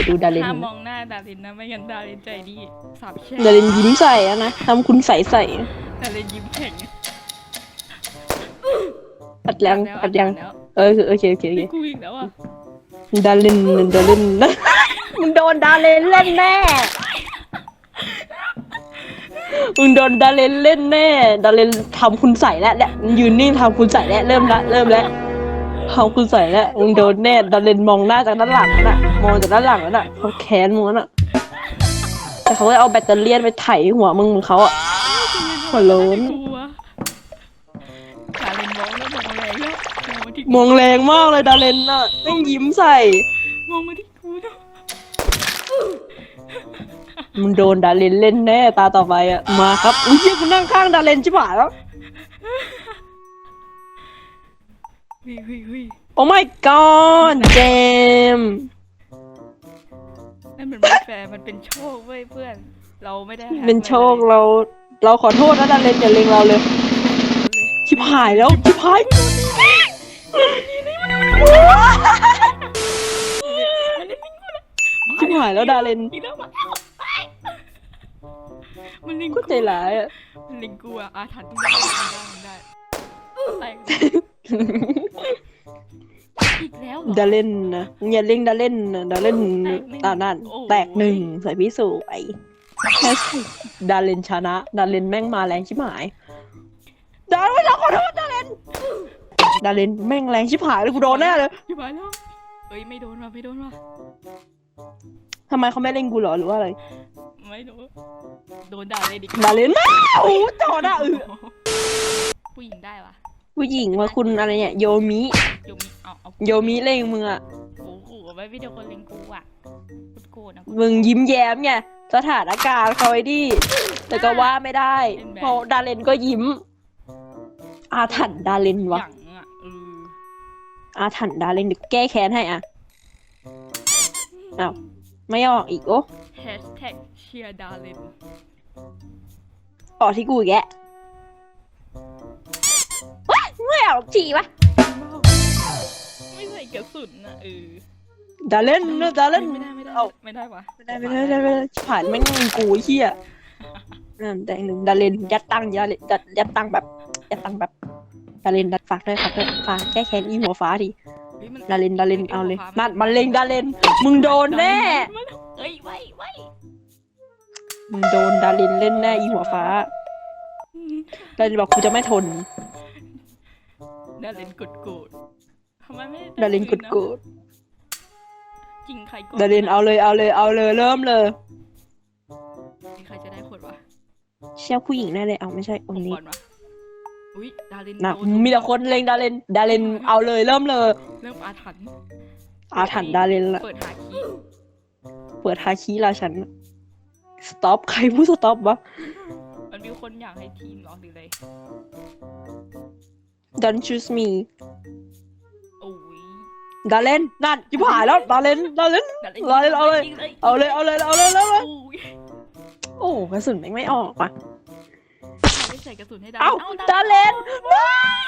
ไปดูดาเลนห้ามมองหน้าดารินนะไม่งั้นดารินใจดีสาบแช่งดาเลนยิ้มใส่อะนะทำคุณใส่ใส่ดารินยิ้มแข็งอัดยังแล้วอัดยัง แล้วเออโอเคโอเคโอเคกูอีกแล้วอะดาเลนดาเลนมึงโดนดาเลนเล่นแน่มึงโดนดาเลนเล่นแน่ดาเลนทำคุณใส่แล้วเนี่ยยืนนิ่งทำคุณใส่แล้วเริ่มละเริ่มแล้วทำคุณใส่แล้วมึงโดนแน่ดาเลนมองหน้าจากด้านหลังนั่นน่ะ มองจากด้านหลังนั่นน่ะเขาแค้นมึงนั่นน่ะแต่เขาก็เอาแบตเตอรี่ไปไถหัวมึงเหมือนเขาอะ หัวโล้นดารินมองแล้วมองอะไรแล้วมองมาที่มองแรงมากเลยดาเลนน่ะต้องยิ้มใส่มองมาที่กูด้วยมึงโดนดาเลนเล่นแน่ตาต่อไปอะมาครับอุ้ยเหี้ยกูนั่งข้างดาเลนชิบหายแล้วเฮ้ยเฮ้ยเฮ้ย โอ้ my god เจมส์ นั่นมันไม่แฟร์มันเป็นโชคเว้ยเพื่อน เราไม่ได้แฮกเป็นโชคเลยเรา เราขอโทษนะดาเลนอย่าเลงเราเลย ชิบหายแล้ว ชิบหายชิบหายแล้วดาเลนอีกแล้วมามันลิงก็ใจร้ายอะมันลิงกูอะอาถรรพ์ได้ได้ได้ได้ อีกแล้วเหรอดาเลนนะมึงอย่าเล่งดาเลนนะดาเลนอ่านั่นโอ้ยแตกหนึ่งใส่พี่สู่ไปแค่ดาเลนชนะ ดาเลนแม่งมาแรงชิบหาย ดาเลนเราขอโทษดาเลนดาเลนแม่งแรงชิบหายเลยกูโดนแน่เลยอยู่บ้านแล้วเอ้ยไม่โดนว่ะไม่โดนว่ะทำไมเขาไม่เล่นกูเหรอหรือว่าอะไร ไม่โดนโดนด่าเลยดิดาเลนไม่โอ้โหจอดอะเออผู้หญิงได้วะผู้หญิงว่าคุณอะไรเนี่ยโยมิโยมิ เอาเอาโยมิเล่งมึงอะโอ้โหไว้วิดีโอคนลิงกูอะกูโกรธนะกูมึงยิ้มแย้มไงสถานการณ์เขาไอ้ดิแต่ก็ว่าไม่ได้เพราะดาเลนก็ยิ้ม อาถรรพ์ดาเลนหวะยั่งอะเอออาถรรพ์ดาเลนเดี๋ยวแก้แค้นให้อะอ้าว ไม่ออกอีกโอ้แฮชแท็กเชียร์ดารินออกที่กูอีกแกว้ายไม่ออกทีวะไม่ใส่ กระสุนนะเออดาเลนนะดาเลนไม่ได้ไม่ได้เอา ไม่ได้วะไม่ได้ไม่ได้ไม่ได้ไม่ได้ผ่านแม่งกูไอ้เฮียนั่นแดงหนึ่งดาเลนยัดตังค์ยัดยัดยัดตังค์แบบยัดตังค์แบบดาเลนดัดฝากด้วยฝากด้วยฝากแก้แค้นอีหัวฟ้าดิฮ้ยมันดาเลนดาเลนเอาเลยมามันเลงดาเลนมึงโดนแน่เอ้ยไว้ไว้มึงโดนดาเลนเล่นแน่อีหัวฟ้าดาเลนบอกกูจะไม่ทน ดารินกดโกรธ ทำไมไม่ดาเลนกดโกรธจริงใครกดาเลนเอาเลยเอาเลยเอาเลยเริ่มเลยจริงใครจะได้ขวดวะเชี่ยผู้หญิงแน่เลยเอาไม่ใช่วันนี้ก่อนวะอุ้ยดารินนะโดนมีแต่คนเลงดาเลนดาเลนเอาเลยเริ่มเลย เริ่มอาถรรพ์อาถรรพ์ดาเลนละเปิดหาคีเปิดฮาคิราชันสต็อปใครพูดสต็อปวะมันมีคนอยากให้ทีมเหรอหรืออะไร Don't choose me โอ้ย ดาเลนนั่นจิบหายแล้วดาเลนดาเลนดารินเอาเลยเอาเลยงเอาเลยเอาเลย เอาเลยเอาเลยโอ้ยโอ้กระสุนแม่งไม่ออกว่ะ ไม่ใส่กระสุนให้ดาเอ้ารินดาเลน ว้าย